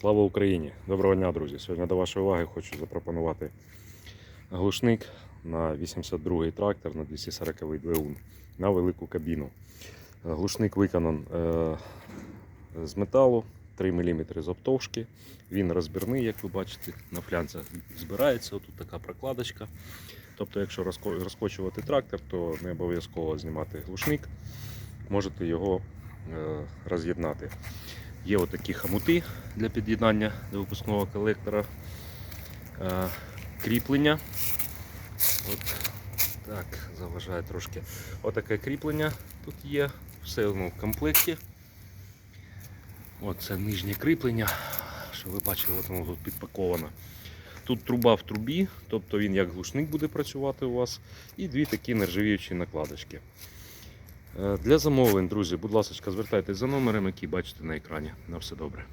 Слава Україні! Доброго дня, друзі! Сьогодні до вашої уваги хочу запропонувати глушник на 82-й трактор на 240-й двигун на велику кабіну. Глушник виконан е, з металу 3 мм з оптовшки. Він розбірний, як ви бачите, на флянцях збирається. Тут така прокладочка. Тобто, якщо розкочувати трактор, то не обов'язково знімати глушник. Можете його е, роз'єднати. Є отакі хомути для під'єднання до випускного колектора. Е, Кріплення. От так, заважає трошки. Отаке кріплення тут є. Все воно в комплекті. Оце нижнє кріплення, що ви бачили, от воно тут підпаковано. Тут труба в трубі, тобто він як глушник буде працювати у вас. І дві такі нержавіючі накладочки. Е, Для замовлень, друзі, будь ласка, звертайтеся за номером, який бачите на екрані. На все добре.